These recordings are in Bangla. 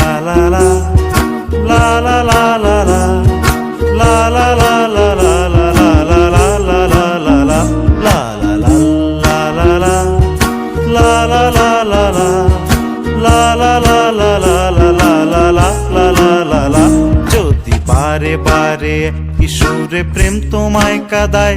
la la la la la la la la la la la la যদি বারে বারে কিশোরে প্রেম তোমায় কাদায়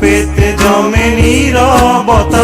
পেতে জমে নীরবতা।